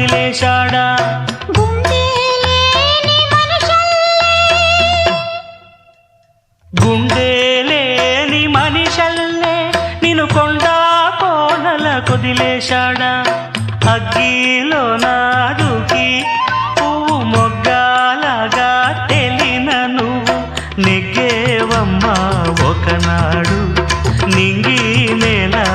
వదిలేశాడా గుండె మనిషల్లే నిన్ను కొండా కోనల కొదిలేశాడా అగ్గిలోనా దూకి పువ్వు మొగ్గాలగా తెలినను నువ్వు నెగ్గేవమ్మా ఒకనాడు నింగి నేలా